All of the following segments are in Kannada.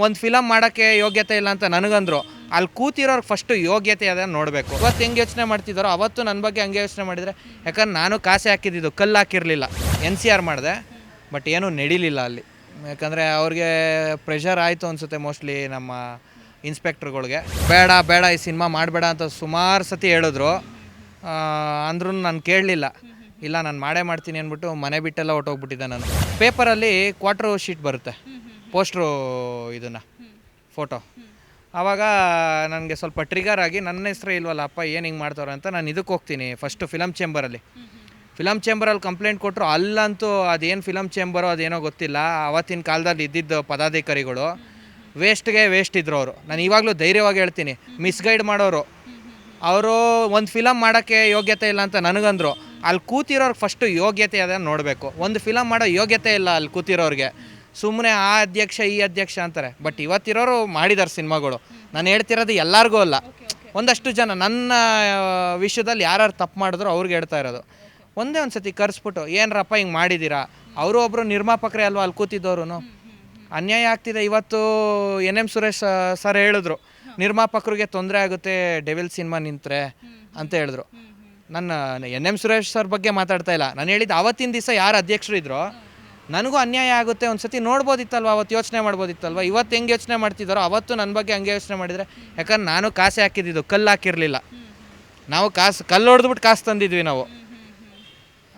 ಒಂದು ಫಿಲಮ್ ಮಾಡೋಕ್ಕೆ ಯೋಗ್ಯತೆ ಇಲ್ಲ ಅಂತ ನನಗಂದ್ರು. ಅಲ್ಲಿ ಕೂತಿರೋರ್ಗೆ ಫಸ್ಟು ಯೋಗ್ಯತೆ ಅದ ನೋಡಬೇಕು. ಇವತ್ತು ಹೆಂಗೆ ಯೋಚನೆ ಮಾಡ್ತಿದ್ದಾರೋ ಅವತ್ತು ನನ್ನ ಬಗ್ಗೆ ಹಂಗೆ ಯೋಚನೆ ಮಾಡಿದರೆ, ಯಾಕಂದ್ರೆ ನಾನು ಕಾಸೆ ಹಾಕಿದ್ದಿದ್ದು ಕಲ್ಲು ಹಾಕಿರಲಿಲ್ಲ. ಎನ್ ಸಿ ಆರ್ ಮಾಡಿದೆ ಬಟ್ ಏನೂ ನಡೀಲಿಲ್ಲ ಅಲ್ಲಿ. ಯಾಕಂದರೆ ಅವ್ರಿಗೆ ಪ್ರೆಷರ್ ಆಯಿತು ಅನಿಸುತ್ತೆ ಮೋಸ್ಟ್ಲಿ ನಮ್ಮ ಇನ್ಸ್ಪೆಕ್ಟ್ರ್ಗಳಿಗೆ ಬೇಡ ಬೇಡ ಈ ಸಿನಿಮಾ ಮಾಡಬೇಡ ಅಂತ ಸುಮಾರು ಸತಿ ಹೇಳಿದ್ರು. ಅಂದ್ರೂ ನಾನು ಕೇಳಲಿಲ್ಲ. ಇಲ್ಲ, ನಾನು ಮಾಡೇ ಮಾಡ್ತೀನಿ ಅಂದ್ಬಿಟ್ಟು ಮನೆ ಬಿಟ್ಟೆಲ್ಲ ಹೊಟ್ಟೋಗ್ಬಿಟ್ಟಿದ್ದೆ ನಾನು. ಪೇಪರಲ್ಲಿ ಕ್ವಾರ್ಟರ್ ಶೀಟ್ ಬರುತ್ತೆ. ಪೋಸ್ಟ್ರು ಇದನ್ನು ಫೋಟೋ. ಆವಾಗ ನನಗೆ ಸ್ವಲ್ಪ ಟ್ರಿಗರ್ ಆಗಿ ನನ್ನ ಹೆಸರು ಇಲ್ವಲ್ಲ ಅಪ್ಪ ಏನು ಹಿಂಗೆ ಮಾಡ್ತಾವ್ರೆ ಅಂತ ನಾನು ಇದಕ್ಕೆ ಹೋಗ್ತೀನಿ ಫಸ್ಟು ಫಿಲಮ್ ಚೇಂಬರಲ್ಲಿ ಫಿಲಮ್ ಚೇಂಬರಲ್ಲಿ ಕಂಪ್ಲೇಂಟ್ ಕೊಟ್ಟರು ಅಲ್ಲಂತೂ ಅದೇನು ಫಿಲಮ್ ಚೇಂಬರು ಅದೇನೋ ಗೊತ್ತಿಲ್ಲ ಅವತ್ತಿನ ಕಾಲದಲ್ಲಿ ಇದ್ದಿದ್ದು ಪದಾಧಿಕಾರಿಗಳು ವೇಸ್ಟ್ಗೆ ವೇಸ್ಟ್ ಇದ್ರು ಅವರು. ನಾನು ಇವಾಗಲೂ ಧೈರ್ಯವಾಗಿ ಹೇಳ್ತೀನಿ ಮಿಸ್ಗೈಡ್ ಮಾಡೋರು. ಅವರು ಒಂದು ಫಿಲಮ್ ಮಾಡೋಕ್ಕೆ ಯೋಗ್ಯತೆ ಇಲ್ಲ ಅಂತ ನನಗಂದ್ರು. ಅಲ್ಲಿ ಕೂತಿರೋರ್ಗೆ ಫಸ್ಟು ಯೋಗ್ಯತೆ ಅದನ್ನು ನೋಡಬೇಕು. ಒಂದು ಫಿಲಮ್ ಮಾಡೋ ಯೋಗ್ಯತೆ ಇಲ್ಲ ಅಲ್ಲಿ ಕೂತಿರೋರಿಗೆ. ಸುಮ್ಮನೆ ಆ ಅಧ್ಯಕ್ಷ, ಈ ಅಧ್ಯಕ್ಷ ಅಂತಾರೆ. ಬಟ್ ಇವತ್ತಿರೋರು ಮಾಡಿದ್ದಾರೆ ಸಿನಿಮಾಗಳು. ನಾನು ಹೇಳ್ತಿರೋದು ಎಲ್ಲರಿಗೂ ಅಲ್ಲ. ಒಂದಷ್ಟು ಜನ ನನ್ನ ವಿಷಯದಲ್ಲಿ ಯಾರ್ಯಾರು ತಪ್ಪು ಮಾಡಿದ್ರು ಅವ್ರಿಗೆ ಹೇಳ್ತಾ ಇರೋದು. ಒಂದೇ ಒಂದು ಸತಿ ಕರೆಸ್ಬಿಟ್ಟು, ಏನರಪ್ಪ ಹಿಂಗೆ ಮಾಡಿದ್ದೀರಾ ಅವರು ಒಬ್ಬರು ನಿರ್ಮಾಪಕರೇ ಅಲ್ವಾ ಅಲ್ಲಿ ಕೂತಿದ್ದವ್ರು ಅನ್ಯಾಯ ಆಗ್ತಿದೆ ಇವತ್ತು ಎನ್ ಎಂ ಸುರೇಶ್ ಸರ್ ಹೇಳಿದ್ರು. ನಿರ್ಮಾಪಕರಿಗೆ ತೊಂದರೆ ಆಗುತ್ತೆ, ಡೆವಿಲ್ ಸಿನಿಮಾ ನಿಂತ್ರೆ ಅಂತ ಹೇಳಿದ್ರು. ನನ್ನ ಎನ್ ಎಂ ಸುರೇಶ್ ಸರ್ ಬಗ್ಗೆ ಮಾತಾಡ್ತಾ ಇಲ್ಲ. ನಾನು ಹೇಳಿದ್ದು ಅವತ್ತಿನ ದಿವಸ ಯಾರು ಅಧ್ಯಕ್ಷರು ಇದ್ರೋ ನನಗೂ ಅನ್ಯಾಯ ಆಗುತ್ತೆ ಒಂದು ಸತಿ ನೋಡ್ಬೋದಿತ್ತಲ್ವ, ಅವತ್ತು ಯೋಚನೆ ಮಾಡ್ಬೋದಿತ್ತಲ್ವ? ಇವತ್ತು ಹೆಂಗೆ ಯೋಚನೆ ಮಾಡ್ತಿದ್ದಾರೋ ಅವತ್ತು ನನ್ನ ಬಗ್ಗೆ ಹಂಗೆ ಯೋಚನೆ ಮಾಡಿದರೆ, ಯಾಕಂದ್ರೆ ನಾನು ಕಾಸೆ ಹಾಕಿದ್ದು ಕಲ್ಲು ಹಾಕಿರಲಿಲ್ಲ. ನಾವು ಕಾಸು, ಕಲ್ಲು ಹೊಡೆದ್ಬಿಟ್ಟು ಕಾಸು ತಂದಿದ್ವಿ ನಾವು.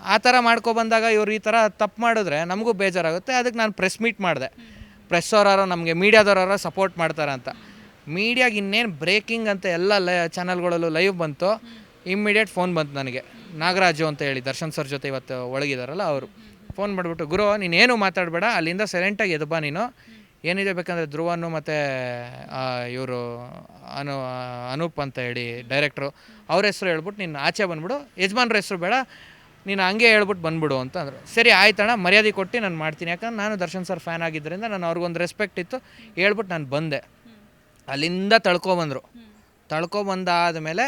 ಆ ಥರ ಮಾಡ್ಕೊಬಂದಾಗ ಇವ್ರು ಈ ಥರ ತಪ್ಪು ಮಾಡಿದ್ರೆ ನಮಗೂ ಬೇಜಾರಾಗುತ್ತೆ. ಅದಕ್ಕೆ ನಾನು ಪ್ರೆಸ್ ಮೀಟ್ ಮಾಡಿದೆ. ಪ್ರೆಸ್ ಅವರಾರೋ, ನಮಗೆ ಮೀಡಿಯಾದವರಾರೋ ಸಪೋರ್ಟ್ ಮಾಡ್ತಾರೆ ಅಂತ. ಮೀಡಿಯಾಗೆ ಇನ್ನೇನು ಬ್ರೇಕಿಂಗ್ ಅಂತ ಎಲ್ಲ ಲೈ, ಚಾನಲ್ಗಳಲ್ಲೂ ಲೈವ್ ಬಂತು, ಇಮ್ಮಿಡಿಯೇಟ್ ಫೋನ್ ಬಂತು ನನಗೆ. ನಾಗರಾಜು ಅಂತ ಹೇಳಿ, ದರ್ಶನ್ ಸರ್ ಜೊತೆ ಇವತ್ತು ಒಳಗಿದಾರಲ್ಲ ಅವರು. ಫೋನ್ ಮಾಡಿಬಿಟ್ಟು ಗುರು ನೀನೇನು ಮಾತಾಡಬೇಡ ಅಲ್ಲಿಂದ ಸೈಲೆಂಟಾಗಿ ಎದ್ದು ಬಾ ನೀನು. ಏನಿದೆ ಬೇಕಂದರೆ ಧ್ರುವನು ಮತ್ತು ಇವರು ಅನು ಅನೂಪ್ ಅಂತ ಹೇಳಿ ಡೈರೆಕ್ಟ್ರು ಅವ್ರ ಹೆಸರು ಹೇಳ್ಬಿಟ್ಟು ನೀನು ಆಚೆ ಬಂದ್ಬಿಡು. ಯಜಮಾನ್ರ ಹೆಸರು ಬೇಡ ನೀನು ಹಂಗೆ ಹೇಳ್ಬಿಟ್ಟು ಬಂದ್ಬಿಡು ಅಂತ ಅಂದರು. ಸರಿ ಆಯ್ತಣ್ಣ ಮರ್ಯಾದೆ ಕೊಟ್ಟು ನಾನು ಮಾಡ್ತೀನಿ. ಯಾಕಂದ್ರೆ ನಾನು ದರ್ಶನ್ ಸರ್ ಫ್ಯಾನ್ ಆಗಿದ್ದರಿಂದ ನಾನು ಅವ್ರಿಗೊಂದು ರೆಸ್ಪೆಕ್ಟ್ ಇತ್ತು. ಹೇಳ್ಬಿಟ್ಟು ನಾನು ಬಂದೆ. ಅಲ್ಲಿಂದ ತಳ್ಕೊಬಂದರು ತಳ್ಕೊಬಂದಾದ ಮೇಲೆ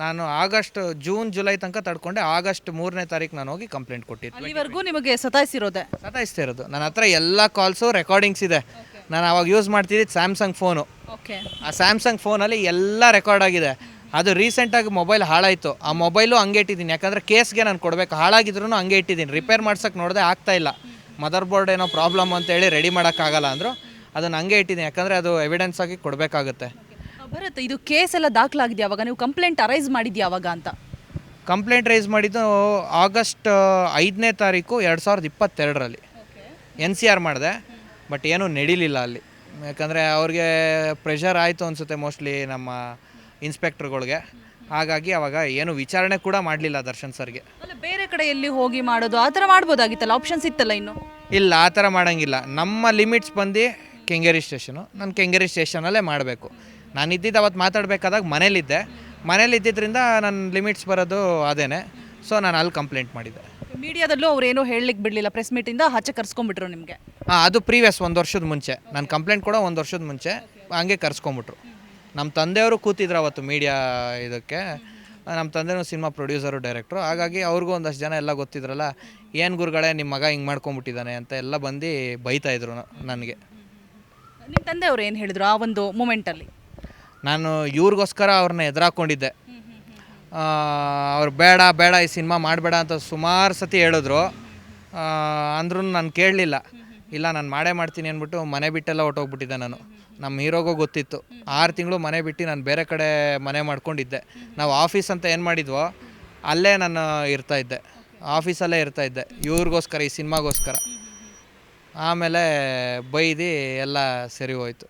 ನಾನು ಆಗಸ್ಟ್ ಜೂನ್ ಜುಲೈ ತನಕ ತಡ್ಕೊಂಡೆ. ಆಗಸ್ಟ್ ಮೂರನೇ ತಾರೀಕು ನಾನು ಹೋಗಿ ಕಂಪ್ಲೇಂಟ್ ಕೊಟ್ಟಿದ್ದೆ. ಅಲ್ಲಿವರೆಗೂ ನಿಮಗೆ ಸತಾಯಿಸಿರೋದೆ? ಸತಾಯಿಸ್ತಾ ಇರೋದು ನನ್ನ ಹತ್ರ ಎಲ್ಲ ಕಾಲ್ಸು ರೆಕಾರ್ಡಿಂಗ್ಸ್ ಇದೆ. ನಾನು ಅವಾಗ ಯೂಸ್ ಮಾಡ್ತಿದ್ದಿದ್ದು ಸ್ಯಾಮ್ಸಂಗ್ ಫೋನು ಓಕೆ ಆ ಸ್ಯಾಮ್ಸಂಗ್ ಫೋನಲ್ಲಿ ಎಲ್ಲ ರೆಕಾರ್ಡ್ ಆಗಿದೆ. ಅದು ರೀಸೆಂಟಾಗಿ ಮೊಬೈಲ್ ಹಾಳಾಯಿತು. ಆ ಮೊಬೈಲು ಹಂಗೆ ಇಟ್ಟಿದ್ದೀನಿ. ಯಾಕಂದರೆ ಕೇಸ್ಗೆ ನಾನು ಕೊಡಬೇಕು. ಹಾಳಾಗಿದ್ರು ಹಂಗೆ ಇಟ್ಟಿದ್ದೀನಿ. ರಿಪೇರ್ ಮಾಡ್ಸೋಕ್ಕೆ ನೋಡಿದೆ ಆಗ್ತಾ ಇಲ್ಲ. ಮದರ್ ಬೋರ್ಡ್ ಏನೋ ಪ್ರಾಬ್ಲಮ್ ಅಂತೇಳಿ ರೆಡಿ ಮಾಡೋಕ್ಕಾಗಲ್ಲ ಅಂದರು. ಅದನ್ನು ಹಂಗೆ ಇಟ್ಟಿದ್ದೀನಿ. ಯಾಕಂದರೆ ಅದು ಎವಿಡೆನ್ಸ್ ಆಗಿ ಕೊಡಬೇಕಾಗುತ್ತೆ. ಭರತ್ ಇದು ಕೇಸ್ ಎಲ್ಲ ದಾಖಲಾಗಿದೆ ಅವಾಗ? ನೀವು ಕಂಪ್ಲೇಂಟ್ ಅರೈಸ್ ಮಾಡಿದ್ಯಾ ಅವಾಗ ಅಂತ? ಕಂಪ್ಲೇಂಟ್ ರೈಸ್ ಮಾಡಿದ್ದು ಆಗಸ್ಟ್ ಐದನೇ ತಾರೀಕು ಎರಡು ಸಾವಿರದ ಇಪ್ಪತ್ತೆರಡರಲ್ಲಿ. ಎನ್ ಸಿ ಆರ್ ಮಾಡಿದೆ ಬಟ್ ಏನೂ ನಡೀಲಿಲ್ಲ ಅಲ್ಲಿ. ಯಾಕಂದರೆ ಅವ್ರಿಗೆ ಪ್ರೆಷರ್ ಆಯಿತು ಅನಿಸುತ್ತೆ ಮೋಸ್ಟ್ಲಿ ನಮ್ಮ ಇನ್ಸ್ಪೆಕ್ಟ್ರ್ಗಳಿಗೆ ಹಾಗಾಗಿ ಅವಾಗ ಏನು ವಿಚಾರಣೆ ಕೂಡ ಮಾಡಲಿಲ್ಲ ದರ್ಶನ್ ಸರ್ಗೆ. ಅಲ್ಲ ಬೇರೆ ಕಡೆ ಎಲ್ಲಿ ಹೋಗಿ ಮಾಡೋದು? ಆ ಥರ ಮಾಡ್ಬೋದಾಗಿತ್ತಲ್ಲ? ಆಪ್ಷನ್ಸ್ ಇತ್ತಲ್ಲ ಇನ್ನು? ಇಲ್ಲ ಆ ಥರ ಮಾಡೋಂಗಿಲ್ಲ. ನಮ್ಮ ಲಿಮಿಟ್ಸ್ ಬಂದು ಕೆಂಗೇರಿ ಸ್ಟೇಷನು ನಾನು ಕೆಂಗೇರಿ ಸ್ಟೇಷನಲ್ಲೇ ಮಾಡಬೇಕು. ನಾನು ಇದ್ದಿದ್ದು ಅವತ್ತು ಮಾತಾಡಬೇಕಾದಾಗ ಮನೇಲಿದ್ದೆ. ಮನೇಲಿದ್ದಿದ್ದರಿಂದ ನನ್ನ ಲಿಮಿಟ್ಸ್ ಬರೋದು ಅದೇನೆ. ಸೊ ನಾನು ಅಲ್ಲಿ ಕಂಪ್ಲೇಂಟ್ ಮಾಡಿದ್ದೆ. ಮೀಡಿಯಾದಲ್ಲೂ ಅವ್ರು ಏನೂ ಹೇಳಲಿಕ್ಕೆ ಬಿಡಲಿಲ್ಲ ಪ್ರೆಸ್ ಮೀಟಿಂದ ಆಚೆ ಕರ್ಸ್ಕೊಂಡ್ಬಿಟ್ರು ನಿಮಗೆ. ಹಾಂ ಅದು ಪ್ರೀವಿಯಸ್ ಒಂದು ವರ್ಷದ ಮುಂಚೆ. ನಾನು ಕಂಪ್ಲೇಂಟ್ ಕೂಡ ಒಂದು ವರ್ಷದ ಮುಂಚೆ ಹಂಗೆ ಕರ್ಸ್ಕೊಂಬಿಟ್ರು ನಮ್ಮ ತಂದೆಯವರು ಕೂತಿದ್ರು ಅವತ್ತು ಮೀಡಿಯಾ ಇದಕ್ಕೆ. ನಮ್ಮ ತಂದೆನೂ ಸಿನಿಮಾ ಪ್ರೊಡ್ಯೂಸರು ಡೈರೆಕ್ಟ್ರು ಹಾಗಾಗಿ ಅವ್ರಿಗೂ ಒಂದಷ್ಟು ಜನ ಎಲ್ಲ ಗೊತ್ತಿದ್ರಲ್ಲ ಏನು ಗುರುಗಳೇ ನಿಮ್ಮ ಮಗ ಹಿಂಗೆ ಮಾಡ್ಕೊಂಬಿಟ್ಟಿದ್ದಾನೆ ಅಂತ ಎಲ್ಲ ಬಂದು ಬೈತಾ ಇದ್ರು ನನಗೆ. ನಿಮ್ಮ ತಂದೆ ಅವ್ರು ಏನು ಹೇಳಿದ್ರು ಆ ಒಂದು ಮೂಮೆಂಟಲ್ಲಿ ನಾನು ಇವ್ರಿಗೋಸ್ಕರ ಅವ್ರನ್ನ ಎದುರಾಕೊಂಡಿದ್ದೆ. ಅವ್ರು ಬೇಡ ಬೇಡ ಈ ಸಿನಿಮಾ ಮಾಡಬೇಡ ಅಂತ ಸುಮಾರು ಸತಿ ಹೇಳಿದ್ರು. ಅಂದ್ರೂ ನಾನು ಕೇಳಲಿಲ್ಲ. ಇಲ್ಲ, ನಾನು ಮಾಡೇ ಮಾಡ್ತೀನಿ ಅಂದ್ಬಿಟ್ಟು ಮನೆ ಬಿಟ್ಟೆಲ್ಲ ಹೊಟ್ಟೋಗ್ಬಿಟ್ಟಿದ್ದೆ ನಾನು. ನಮ್ಮ ಹೀರೋಗೋ ಗೊತ್ತಿತ್ತು. ಆರು ತಿಂಗಳು ಮನೆ ಬಿಟ್ಟು ನಾನು ಬೇರೆ ಕಡೆ ಮನೆ ಮಾಡ್ಕೊಂಡಿದ್ದೆ. ನಾವು ಆಫೀಸ್ ಅಂತ ಏನು ಮಾಡಿದ್ವೋ, ಅಲ್ಲೇ ನಾನು ಇರ್ತಾ ಇದ್ದೆ. ಆಫೀಸಲ್ಲೇ ಇರ್ತಾ ಇದ್ದೆ, ಇವ್ರಿಗೋಸ್ಕರ, ಈ ಸಿನಿಮಾಗೋಸ್ಕರ. ಆಮೇಲೆ ಬೈದು ಎಲ್ಲ ಸರಿ ಹೋಯ್ತು.